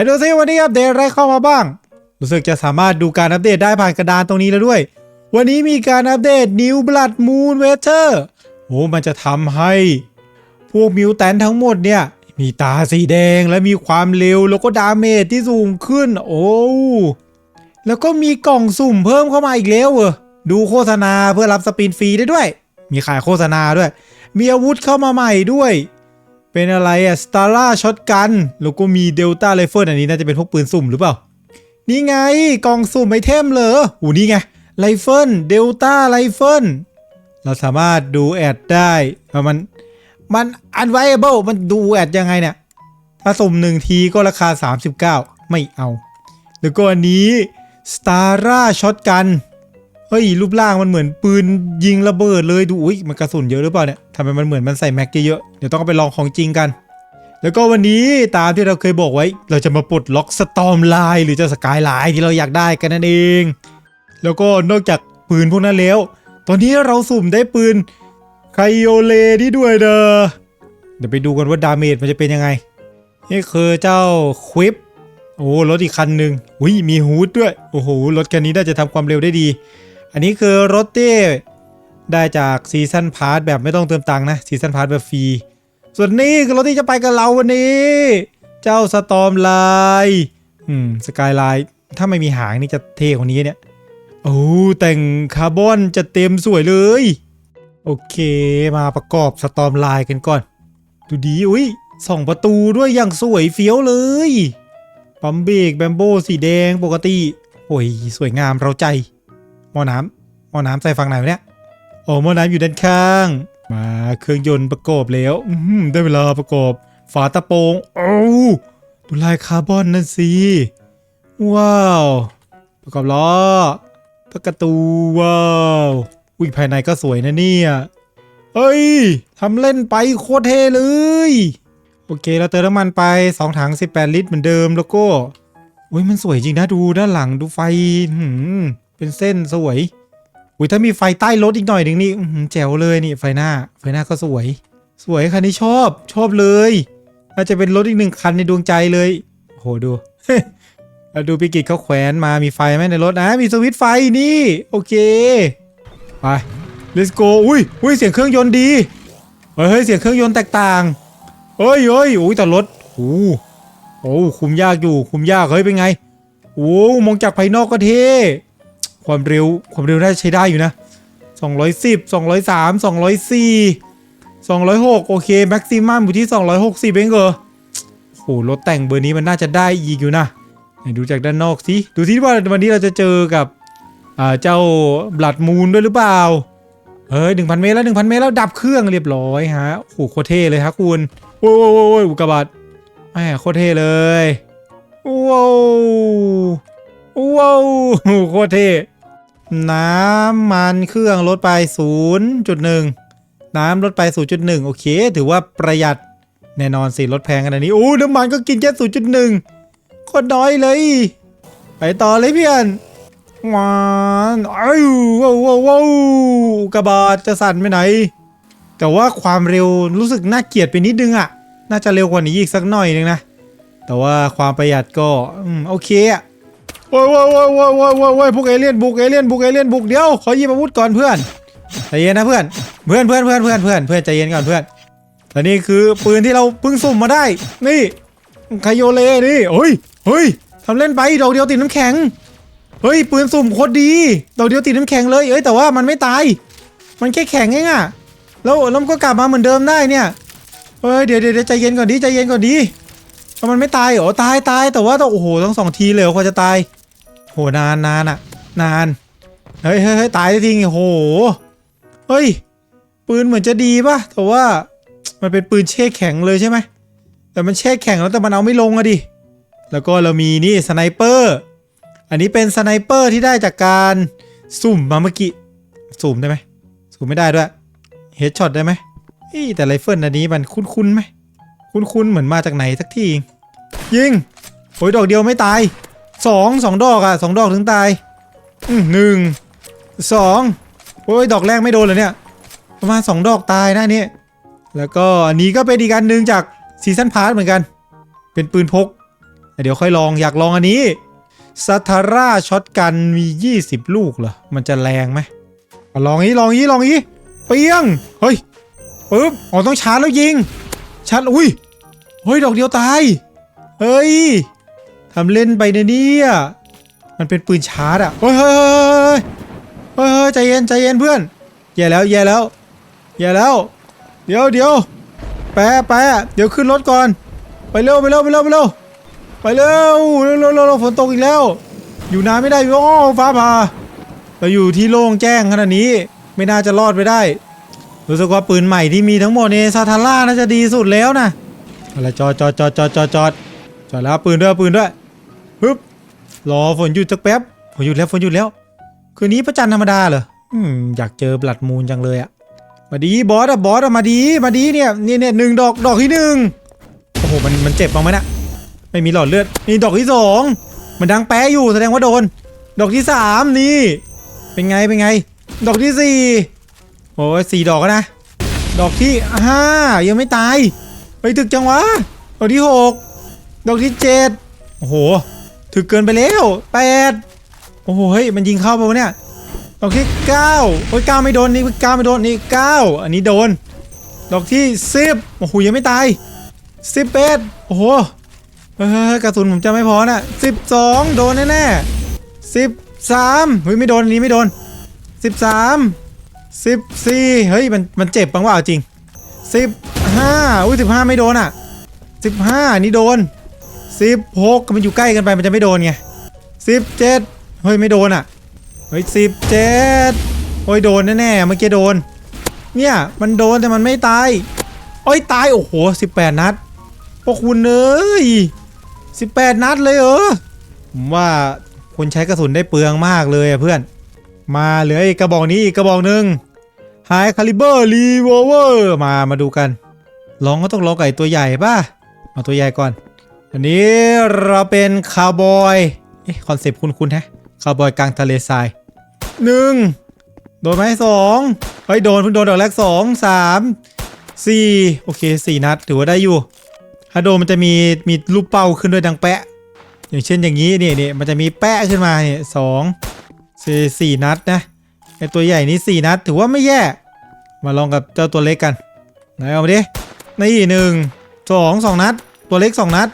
นดูซิวันนี้อัปเดตอะไรเข้ามาบ้าง รู้สึกจะสามารถดูการอัปเดตได้ผ่านกระดานตรงนี้แล้วด้วย วันนี้มีการอัปเดต New Blood Moon w a t e r โอ้มันจะทำให้ พวกมิวแตนทั้งหมดเนี่ย มีตาสีแดงและมีความเร็วแล้วก็ดาเมจที่สูงขึ้น โอ้แล้วก็มีกล่องสุ่มเพิ่มเข้ามาอีกแล้วเออดูโฆษณาเพื่อรับสปินฟรีได้ด้วย มีขายโฆษณาด้วย มีอาวุธเข้ามาใหม่ด้วย เป็นอะไรอะสตาร่าช็อตกันแล้วก็มีเดลต้าไรเฟิลอันนี้น่าจะเป็นพวกปืนสุ่มหรือเปล่า นี่ไงกล่องสุ่มไอเทมเหรอหูนี่ไงไรเฟิลเดลต้าไรเฟิลเราสามารถดูแอดได้ว่ามันมันอันไวเบิลมันดูแอดยังไงเนี่ย ถ้าสุ่มหนึ่งทีก็ราคา 39 ไม่เอา แล้วก็อันนี้สตาร่าช็อตกันเฮ้ยรูปร่างมันเหมือนปืนยิงระเบิดเลยดูอุ้ยมันกระสุนเยอะหรือเปล่าเนี่ย ทำไมมันเหมือนมันใส่แม็กเยอะๆเดี๋ยวต้องไปลองของจริงกัน แล้วก็วันนี้ตามที่เราเคยบอกไว้ เราจะมาปลดล็อกสตอมไลน์หรือจะสกายไลน์ที่เราอยากได้กันนั่นเอง แล้วก็นอกจากปืนพวกนั้นแล้ว ตอนนี้เราสุ่มได้ปืนไคโอเลนี่ด้วยเด้อเดี๋ยวไปดูกันว่าดาเมจมันจะเป็นยังไง นี่คือเจ้าควิปโอ้รถอีกคันหนึ่งอุ้ยมีฮูดด้วย โอ้โหรถคันนี้น่าจะทำความเร็วได้ดี อันนี้คือรถที่ ได้จากซีซันพาร์ทแบบไม่ต้องเติมตังค์นะซีซันพาร์ทแบบฟรีส่วนนี้คือรถที่จะไปกับเราวันนี้ เจ้าสตอมไลน์อืมสกายไลน์ถ้าไม่มีหางนี่จะเท่กว่านี้เนี่ยโอ้แต่งคาร์บอนจะเต็มสวยเลย โอเคมาประกอบสตอมไลน์กันก่อน ดูดีอุ้ยสองประตูด้วยอย่างสวยเฟี้ยวเลยปั๊มเบรกแบมโบสีแดงปกติ โอ้ย สวยงามเราใจ มอน้ำมอน้ำใส่ฝั่งไหนวะเนี่ย โอ้หม้อน้ำอยู่ด้านข้าง มาเครื่องยนต์ประกอบแล้วอืได้เวลาประกอบ ฝาตะโปงโอ้ดูลายคาร์บอนนั่นสิ ว้าว ประกอบล้อประตูว้าวอุ้ยภายในก็สวยนะเนี่ย เฮ้ยทำเล่นไปโคตรเท่เลย โอเคเราเติมน้ำมันไป 2 ถัง 18 ลิตรเหมือนเดิมแล้วก็อุ้ยมันสวยจริงนะดูด้านหลังดูไฟหืมเป็นเส้นสวย อุ้ยถ้ามีไฟใต้รถอีกหน่อยหนึ่งนี่แจ๋วเลยนี่ไฟหน้า ไฟหน้าก็สวย สวยคันนี้ชอบ ชอบเลยน่าจะเป็นรถอีกหนึ่งคันในดวงใจเลยโหดูดูพิกิจเขาแขวนมามีไฟไหมในรถนะมีสวิตไฟนี่ โอเค ไป let's go อุ้ยอุ้ยเสียงเครื่องยนต์ดีเฮ้ยเสียงเครื่องยนต์แตกต่างเฮ้ยเฮ้ยอุ้ยแต่รถโอ้โหคุมยากอยู่คุมยากเฮ้ยเป็นไงโอ้มองจากภายนอกก็เท่ ความเร็วความเร็วน่าจะใช้ได้อยู่นะ 210 203 204 206 โอเคแม็กซิมัมอยู่ที่ 260เองเหรอโอ้โหรถแต่งเบอร์นี้มันน่าจะได้อีกอยู่นะดูจากด้านนอกสิดูสิว่าวันนี้เราจะเจอกับเจ้าบลัดมูนด้วยหรือเปล่าเฮ้ยหนึ่งพันเมตรแล้วหนึ่งพันเมตรแล้วดับเครื่องเรียบร้อยฮะโอ้โหโคเท่เลยครับคุณโว้ยโว้ยโว้ยโว้ยอุกกาบาตแหมโคเท่เลยว้าวว้าวโคเท่ น้ำมันเครื่องลดไป 0.1 น้ำลดไป 0.1 โอเค ถือว่าประหยัดแน่นอนสิลดแพงขนาดนี้โอ้น้ำมันก็กินแค่ 0.1โคตรน้อยเลย ไปต่อเลยเพื่อนหวานอ้าวว้าวว้าวกกาบาตจะสั่นไปไหน แต่ว่าความเร็วรู้สึกน่าเกลียดไปนิดนึงอะน่าจะเร็วกว่านี้อีกสักหน่อยนึงนะ แต่ว่าความประหยัดก็อโอเคอะ ว้ยโว้ยโว้ยโว้ยโว้ยโว้ยโว้ยพวกเอเลี่ยนบุกเอเลี่ยนบุกเอเลี่ยนบุกเดี๋ยวขอหยิบอาวุธก่อนเพื่อนใจเย็นนะเพื่อนเพื่อนเพื่อนเพื่อนเพื่อนเพื่อนเพื่อนใจเย็นก่อนเพื่อนและนี่คือปืนที่เราเพิ่งสุ่มมาได้ นี่ไคโยเลนี่เฮ้ยเฮ้ยทำเล่นไปดอกเดียวติดน้ำแข็งเฮ้ยปืนสุ่มโคตรดีดอกเดียวติดน้ำแข็งเลยเอ้ยแต่ว่ามันไม่ตาย มันแค่แข็งเองอะแล้วแล้วมันก็กลับมาเหมือนเดิมได้เนี่ยเฮ้ยเดี๋ยวเดี๋ยวใจเย็นก่อนดิใจเย็นก่อนดิแล้วมันไม่ตายเหรอตายตายแต่ว่าต้องโอ้โหต้องสองทีเลยเหรอกว่าจะตาย โหนานนานอะนาน เฮ้ยเฮ้ยเฮ้ยตายได้ทีโอ้โห เฮ้ย ปืนเหมือนจะดีป่ะ แต่ว่ามันเป็นปืนแช่แข็งเลยใช่ไหม แต่มันแช่แข็งแล้วแต่มันเอาไม่ลงอะดิ แล้วก็เรามีนี่สไนเปอร์ อันนี้เป็นสไนเปอร์ที่ได้จากการสุ่มมาเมื่อกี้ สุ่มได้ไหมสุ่มไม่ได้ด้วย เฮดช็อตได้ไหมเฮ้ยแต่ไรเฟิลอันนี้มันคุ้นๆไหม คุ้นๆเหมือนมาจากไหนสักที่ยิงโอ้ยดอกเดียวไม่ตาย สองสองดอกอะสองดอกถึงตายหนึ่งสองโอ้ยดอกแรกไม่โดนเลยเนี่ย ประมาณสองดอกตายนะนี่แล้วก็อันนี้ก็เป็นอีกอันหนึ่งจากซีซันพาร์ทเหมือนกัน เป็นปืนพก เดี๋ยวค่อยลองอยากลองอันนี้ซัทาร่าช็อตกันมี 20 ลูกเหรอ มันจะแรงไหมลองนี้ลองนี้ลองนี้เปียง เฮ้ยปึ๊บอ๋อต้องชาร์จแล้วยิงชาร์จอุ้ยเฮ้ย ดอกเดียวตาย เฮ้ย ทำเล่นไปเนี่ยเนี่ย มันเป็นปืนชาร์จอะเฮ้ยเฮ้ยเฮ้ยเฮ้ยเฮ้ยใจเย็นใจเย็นเพื่อนแย่แล้วแย่แล้วแย่แล้ว เดี๋ยวเดี๋ยวแปะแปะเดี๋ยวขึ้นรถก่อน ไปเร็วไปเร็วไปเร็วไปเร็วไปเร็วเร็วเร็วเร็วเร็วฝนตกอีกแล้ว อยู่นานไม่ได้โอ้ฟ้าผ่าเราอยู่ที่โล่งแจ้งขนาดนี้ ไม่น่าจะรอดไปได้รู้สึกว่าปืนใหม่ที่มีทั้งหมดเนี่ยซาทาร่าน่าจะดีสุดแล้วนะอะไรจอดจอดจอดจอดจอดจอดจอดแล้วปืนด้วยปืนด้วย ฮึบรอฝนหยุดสักแป๊บฝนหยุดแล้วฝนหยุดแล้ว คืนนี้พระจันทร์ธรรมดาเหรออืมอยากเจอบลัดมูลจังเลยอะมาดีบอสอะบอสอะมาดีมาดีเนี่ยเนี่ยเนี่ยหนึ่งดอกดอกที่หนึ่งโอ้โหมันมันเจ็บบ้างไหมนะไม่มีหลอดเลือดนี่ดอกที่สองมันดังแป๊ะอยู่แสดงว่าโดน ดอกที่สามนี่เป็นไงเป็นไง ดอกที่สี่โอ้ยสี่ดอกนะ ดอกที่ห้ายังไม่ตาย ไปถึกจังวะดอกที่หกดอกที่เจ็ดโอ้โห ถึกเกินไปแล้วแปดโอ้โหเฮ้ยมันยิงเข้าไปวะเนี่ยดอกที่เก้าโอ้ยเก้าไม่โดนนี่เก้าไม่โดนนี่เก้าอันนี้โดน ดอกที่สิบโอ้โหยังไม่ตายสิบเอ็ดโอ้โหกระสุนผมจะไม่พอนะสิบสองโดนแน่ๆสิบสามเฮ้ยไม่โดนอันนี้ไม่โดนสิบสามสิบสี่เฮ้ยมันมันเจ็บปังว่าเอาจริงสิบห้าอุ้ยสิบห้าไม่โดนอะสิบห้านี่โดน สิบหกมันอยู่ใกล้กันไปมันจะไม่โดนไงสิบเจ็ดเฮ้ยไม่โดนอะเฮ้ยสิบเจ็ดโอ้ยโดนแน่ๆเมื่อกี้โดน เนี่ยมันโดนแต่มันไม่ตายโอ้ยตายโอ้โหสิบแปดนัดพวกคุณเอ้ยสิบแปดนัดเลยเหรอผมว่าคุณใช้กระสุนได้เปลืองมากเลยอะเพื่อน มาเหลืออีกกระบอกนี้อีกกระบอกหนึ่ง High Caliber Revolver มามาดูกันลองก็ต้องลองไก่ตัวใหญ่ป่ะ มาตัวใหญ่ก่อน อันนี้เราเป็นคาวบอยเอ๊ะคอนเซปต์คุ้นๆแฮะคาวบอยกลางทะเลทรายหนึ่งโดนไหมสองเฮ้ยโดนเพิ่งโดนดอกแรกสองสามสี่โอเคสี่นัดถือว่าได้อยู่ถ้าโดนมันจะมีมีรูปเป้าขึ้นด้วยดังแปะ อย่างเช่นอย่างนี้นี่นี่มันจะมีแปะขึ้นมาเนี่ยสองสี่สี่นัดนะไอตัวใหญ่นี่สี่นัดถือว่าไม่แย่ มาลองกับเจ้าตัวเล็กกันไหนเอามาดินี่หนึ่งสองสองนัด ตัวเล็กสองนัด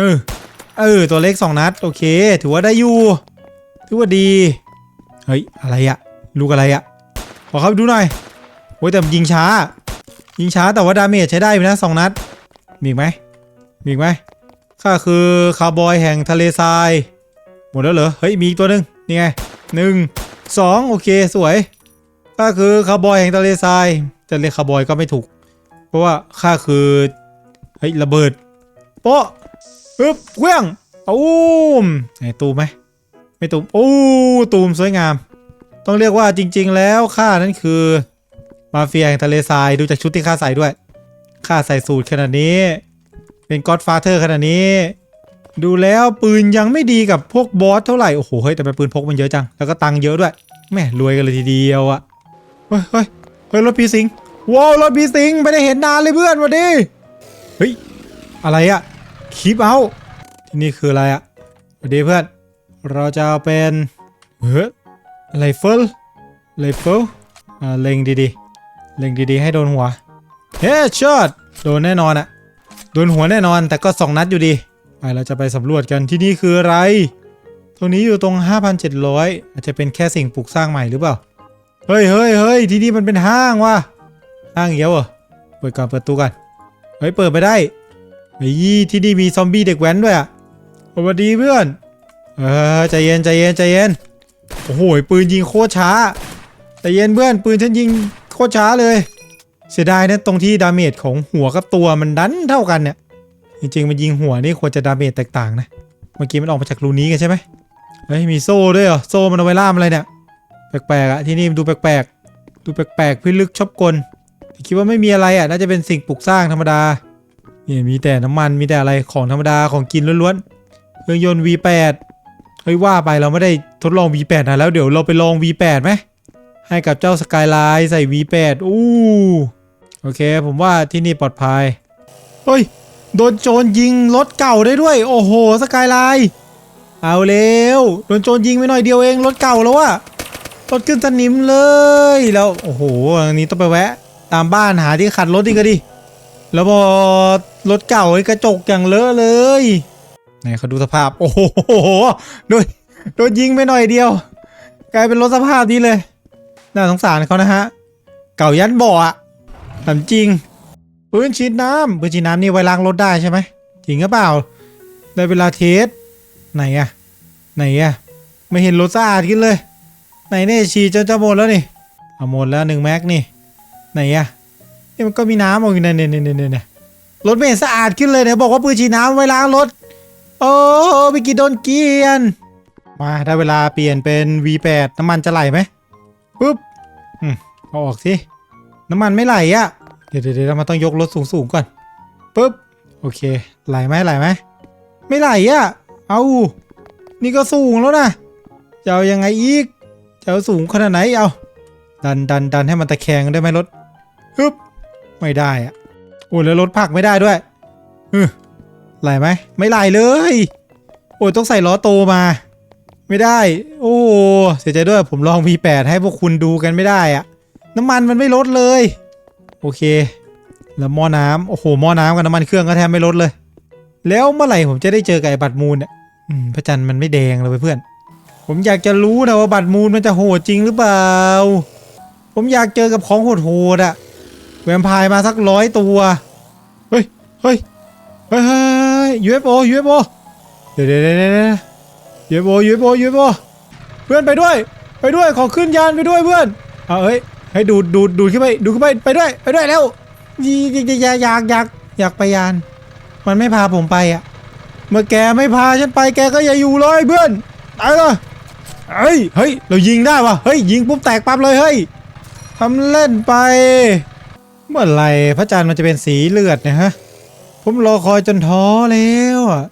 เออ เออ ตัวเล็กสองนัด โอเค ถือว่าได้อยู่ ถือว่าดี เฮ้ย อะไรอะลูกอะไรอะขอเข้าไปดูหน่อยโอ้ยแต่ยิงช้า ยิงช้าแต่ว่าดาเมจใช้ได้อยู่นะสองนัด มีอีกไหม มีอีกไหมข้าคือคาวบอยแห่งทะเลทราย หมดแล้วเหรอ เฮ้ย มีอีกตัวหนึ่งนี่ไงหนึ่งสองโอเคสวยข้าคือคาวบอยแห่งทะเลทรายจะเรียกคาวบอยก็ไม่ถูก เพราะว่าข้าคือ เฮ้ย ระเบิดโป๊ะ ปึ๊บเครื่องตูมไหนตูมไหมไม่ตูมโอ้ตูมสวยงาม ต้องเรียกว่าจริง ๆ แล้วข้านั้นคือ มาเฟียแห่งทะเลทรายดูจากชุดที่ข้าใส่ด้วยข้าใส่สูทขนาดนี้ เป็นก็อดฟาเธอร์ขนาดนี้ ดูแล้วปืนยังไม่ดีกับพวกบอสเท่าไหร่ โอ้โหเฮ้ยแต่เป็นปืนพกมันเยอะจัง แล้วก็ตังค์เยอะด้วยแม่รวยกันเลยทีเดียวอะเฮ้ยเฮ้ยเฮ้ยรถพีสิงว้าวรถพีสิงไม่ได้เห็นนานเลยเพื่อนวันดีเฮ้ยอะไรอะ คีบเอาที่นี่คืออะไรอะสวัสดีเพื่อน เราจะเอาเป็นเฮ้ยไรเฟิลไรเฟิลอ่าเล็งดีๆ เล็งดีๆ ให้โดนหัว เฮ้ช็อตโดนแน่นอนอะโดนหัวแน่นอนแต่ก็สองนัดอยู่ดี ไปเราจะไปสำรวจกันที่นี่คืออะไร ตรงนี้อยู่ตรง 5,700 อาจจะเป็นแค่สิ่งปลูกสร้างใหม่หรือเปล่า เฮ้ยเฮ้ยเฮ้ยที่นี่มันเป็นห้างว่ะห้างเหี้ยวเหรอเปิดก่อนเปิดตู้ก่อนเฮ้ยเปิดไปได้ เฮ้ยี่ที่นี่มีซอมบี้เด็กแว้นด้วยอะสวัสดีเพื่อน เออใจเย็นใจเย็นใจเย็น โอ้โหปืนยิงโคตรช้าใจเย็นเพื่อนปืนฉันยิงโคตรช้าเลย เสียดายนะตรงที่ดาเมจของหัวกับตัวมันดันเท่ากันเนี่ย จริงๆมันยิงหัวนี่ควรจะดาเมจแตกต่างนะ เมื่อกี้มันออกมาจากรูนี้กันใช่ไหมเฮ้ยมีโซ่ด้วยเหรอโซ่มันเอาไว้ล่ามอะไรเนี่ย แปลกๆอะที่นี่มันดูแปลกๆ ดูแปลกๆพิลึกชอบกลคิดว่าไม่มีอะไรอะน่าจะเป็นสิ่งปลูกสร้างธรรมดา นี่มีแต่น้ำมันมีแต่อะไรของธรรมดาของกินล้วนๆเครื่องยนต์ V8 เฮ้ยว่าไปเราไม่ได้ทดลอง V8 นะแล้วเดี๋ยวเราไปลอง V8 ไหมให้กับเจ้าสกายไลน์ใส่ V8 อู้โอเค ผมว่าที่นี่ปลอดภัยเฮ้ยโดนโจรยิงรถเก่าได้ด้วย โอ้โหสกายไลน์เอาเร็วโดนโจรยิงไปหน่อยเดียวเองรถเก่าแล้วอะรถขึ้นสนิมเลยแล้วโอ้โหอันนี้ต้องไปแวะ ตามบ้านหาที่ขัดรถดีก็ดิแล้วพอ รถเก่าไอ้กระจกอย่างเลอะเลยไหนเขาดูสภาพ โอ้โหโดนโดนยิงไปหน่อยเดียว กลายเป็นรถสภาพนี้เลย น่าสงสารเขานะฮะ เก่ายันบ่ออะถามจริง ปืนฉีดน้ำปืนฉีดน้ำนี่ไว้ล้างรถได้ใช่ไหมจริงหรือเปล่า ได้เวลาเทส ไหนอะไหนอะไม่เห็นรถสะอาดขึ้นเลย ไหนเนี่ยฉีดจนจะหมดแล้วนี่เอาหมดแล้วหนึ่งแม็กนี่ ไหนอะนี่มันก็มีน้ำออกอยู่เนี่นี่ยเนี่ยเนี่ยเนี่ย รถไม่เห็นสะอาดขึ้นเลยเนี่ยบอกว่าปืนฉีดน้ำไว้ล้างรถ โอ้ไปกิโดนเกียน มาได้เวลาเปลี่ยนเป็น V8 น้ำมันจะไหลไหมปุ๊บอืมเอาออกสิน้ำมันไม่ไหลอะเดี๋ยวเดี๋ยวเดี๋ยวเรามาต้องยกรถสูงสูงก่อนปุ๊บโอเค ไหลไหมไหลไหมไม่ไหลอะเอานี่ก็สูงแล้วนะจะเอายังไงอีกจะเอาสูงขนาดไหนเอาดันดันดันให้มันตะแคงได้ไหมรถฮึบไม่ได้อะ โอ้ยแล้วรถผักไม่ได้ด้วยฮึไหลไหมไม่ไหลเลย โอ้ยต้องใส่ล้อโตมา ไม่ได้ โอ้เสียใจด้วยผมลอง V8 ให้พวกคุณดูกันไม่ได้อะน้ำมันมันไม่ลดเลย โอเค แล้วหม้อน้ำโอ้โหหม้อน้ำกับน้ำมันเครื่องก็แทบไม่ลดเลย แล้วเมื่อไหร่ผมจะได้เจอกับไอ้บัตรมูลเนี่ยพระจันทร์มันไม่แดงเลยเพื่อน ผมอยากจะรู้นะว่าบัตรมูลมันจะโหดจริงหรือเปล่า ผมอยากเจอกับของโหดๆอะ แวมไพร์มาสักร้อยตัว เฮ้ย เฮ้ย เฮ้ยเฮ้ย UFO UFO เดี๋ยวเดี๋ยวเดี๋ยวเดี๋ยว UFO UFO UFO เพื่อนไปด้วย ไปด้วย ขอขึ้นยานไปด้วยเพื่อน เอาเอ้ย ให้ดูดดูดดูดขึ้นไป ดูขึ้นไป ไปด้วย ไปด้วยแล้วยีอยากอยากอยากอยากไปยาน มันไม่พาผมไปอะ เมื่อแกไม่พาฉันไป แกก็อย่าอยู่เลยเพื่อนตายเลยเฮ้ย เฮ้ย เรายิงได้วะเฮ้ย ยิงปุ๊บแตกปั๊บเลย เฮ้ยทำเล่นไป เมื่อไหร่พระจันทร์มันจะเป็นสีเลือดเนะฮะ ผมรอคอยจนท้อแล้วอะ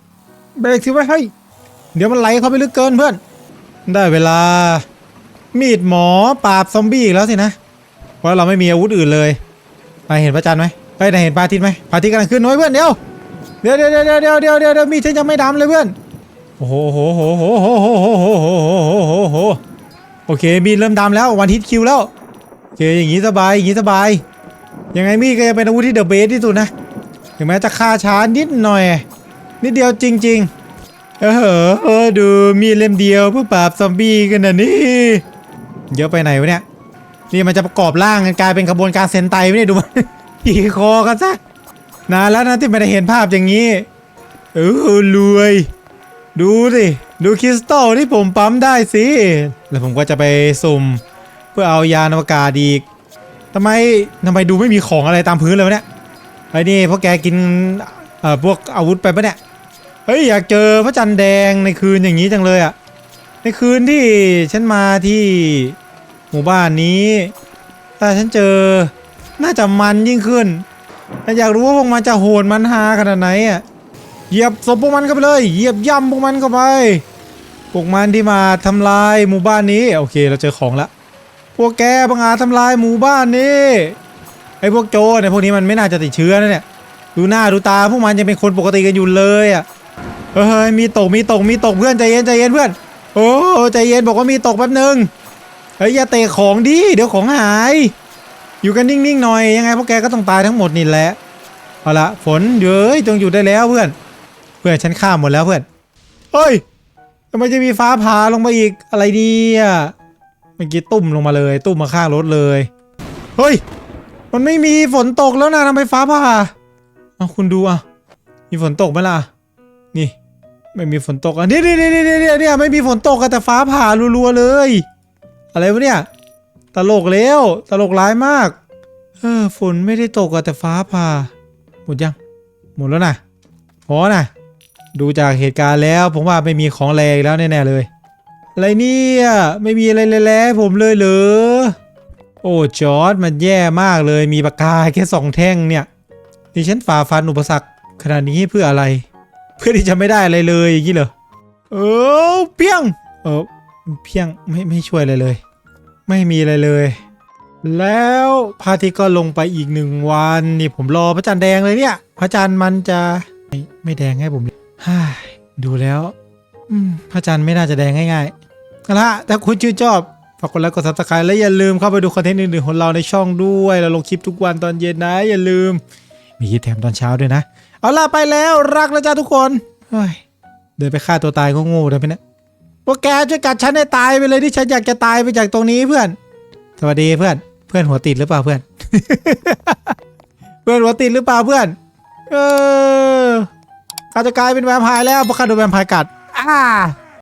เบรกสิไว้ให้เดี๋ยวมันไหลเข้าไปลึกเกินเพื่อน ได้เวลา มีดหมอปราบซอมบี้อีกแล้วสินะเพราะเราไม่มีอาวุธอื่นเลยนายเห็นพระจันทร์ไหมเฮ้ยนายเห็นพระอาทิตย์ไหมพระอาทิตย์กำลังขึ้นน้อยเพื่อนเดี๋ยวเดี๋ยวเดี๋ยวเดี๋ยวเดี๋ยวเดี๋ยวเดี๋ยวเดี๋ยวมีดฉันยังไม่ดำเลยเพื่อนโอ้โหโหโหโหโหโหโหโหโหโหโหโหโอเคมีดเริ่มดำแล้ววันฮิตคิวแล้วโอเคอย่างนี้สบายอย่างนี้สบาย ยังไงมีดก็จะเป็นอาวุธที่เดอะเบสที่สุดนะถึงแม้จะฆ่าช้านิดหน่อย นิดเดียวจริง ๆ เออเออดูมีดเล่มเดียวเพื่อปราบซอมบี้กันนะนี่เยอะไปไหนวะเนี่ยนี่มันจะประกอบร่างกันกลายเป็นขบวนการเซนไตไม่ได้ดูมันขี่คอกันซะนานแล้วนะที่ไม่ได้เห็นภาพอย่างนี้เออรวย ดูสิดูคริสตัลที่ผมปั๊มได้สิ แล้วผมก็จะไปสุ่ม เพื่อเอายานอวกาศอีกำไมทำไมดูไม่มีของอะไรตามพื้นเลยวะเนี่ยไอ้นี่พวกแกกินเอ่อพวกอาวุธไปปะเนี่ยเฮ้ยอยากเจอพระจันทร์แดงในคืนอย่างนี้จังเลยอะในคืนที่ฉันมาที่หมู่บ้านนี้ถ้าฉันเจอน่าจะมันยิ่งขึ้น แต่อยากรู้ว่าพวกมันจะโหดมันฮาขนาดไหนอะเหยียบศพพวกมันเข้าไปเลยเหยียบย่ำพวกมันเข้าไปพวกมันที่มาทำลายหมู่บ้านนี้ โอเค เราเจอของละ พวกแกบังอาจทำลายหมู่บ้านนี้ไอ้พวกโจรเนี่ยพวกนี้มันไม่น่าจะติดเชื้อนะเนี่ย ดูหน้าดูตาพวกมันยังเป็นคนปกติกันอยู่เลยอะเฮ้ยมีตกมีตกมีตกเพื่อนใจเย็นใจเย็นเพื่อน โอ้ใจเย็นบอกว่ามีตกแป๊บนึงเฮ้ยอย่าเตะของดิเดี๋ยวของหาย อยู่กันนิ่งๆหน่อยยังไงพวกแกก็ต้องตายทั้งหมดนี่แหละเอาละฝนเย้ยจงอยู่ได้แล้วเพื่อน เพื่อนฉันข้ามหมดแล้วเพื่อนเฮ้ยทำไมจะมีฟ้าผ่าลงมาอีกอะไรเนี่ย เมื่อกี้ตุ่มลงมาเลย ตุ่มมาข้างรถเลย เฮ้ย มันไม่มีฝนตกแล้วนะทำไมฟ้าผ่าเอาคุณดูอะ มีฝนตกไหมล่ะ นี่ ไม่มีฝนตกอะนี่นี่นี่นี่นี่เนี่ยไม่มีฝนตกแต่ฟ้าผ่ารัวๆเลย อะไรวะเนี่ย ตลกแล้วตลกร้ายมาก เออฝนไม่ได้ตกแต่ฟ้าผ่า หมดยัง หมดแล้วนะพอนะดูจากเหตุการณ์แล้วผมว่าไม่มีของแรงแล้วแน่ๆเลย อะไรเนี่ย ไม่มีอะไรเลยแล้วผมเลยเหรอ โอ้จอร์ดมันแย่มากเลยมีปากกาแค่สองแท่งเนี่ยดิฉันฝ่าฟันอุปสรรคขนาดนี้เพื่ออะไร เพื่อที่จะไม่ได้อะไรเลยอย่างนี้เหรอเออเพียงเออเพียงไม่ไม่ช่วยอะไรเลย ไม่มีอะไรเลย แล้วพระอาทิตย์ก็ลงไปอีกหนึ่งวันนี่ผมรอพระจันทร์แดงเลยเนี่ย พระจันทร์มันจะไม่ไม่แดงให้ผมฮ่าดูแล้วพระจันทร์ไม่น่าจะแดงง่ายๆ เอาละถ้าคุณชื่นชอบฝากกดไลค์กดซับสไครต์และอย่าลืมเข้าไปดูคอนเทนต์อื่นๆของเราในช่องด้วย เราลงคลิปทุกวันตอนเย็นนะ อย่าลืม มีคลิปแถมตอนเช้าด้วยนะ เอาล่ะไปแล้วรักนะจ๊ะทุกคนเฮ้ยเดินไปฆ่าตัวตายก็โง่เลยไปนะพวกแกช่วยกัดฉันให้ตายไปเลยที่ฉันอยากจะตายไปจากตรงนี้เพื่อน สวัสดีเพื่อน เพื่อนหัวติดหรือเปล่าเพื่อน เพื่อนหัวติดหรือเปล่าเพื่อน เออข้าจะกลายเป็นแวมไพร์แล้วเพราะข้าโดนแวมไพร์กัด อ่า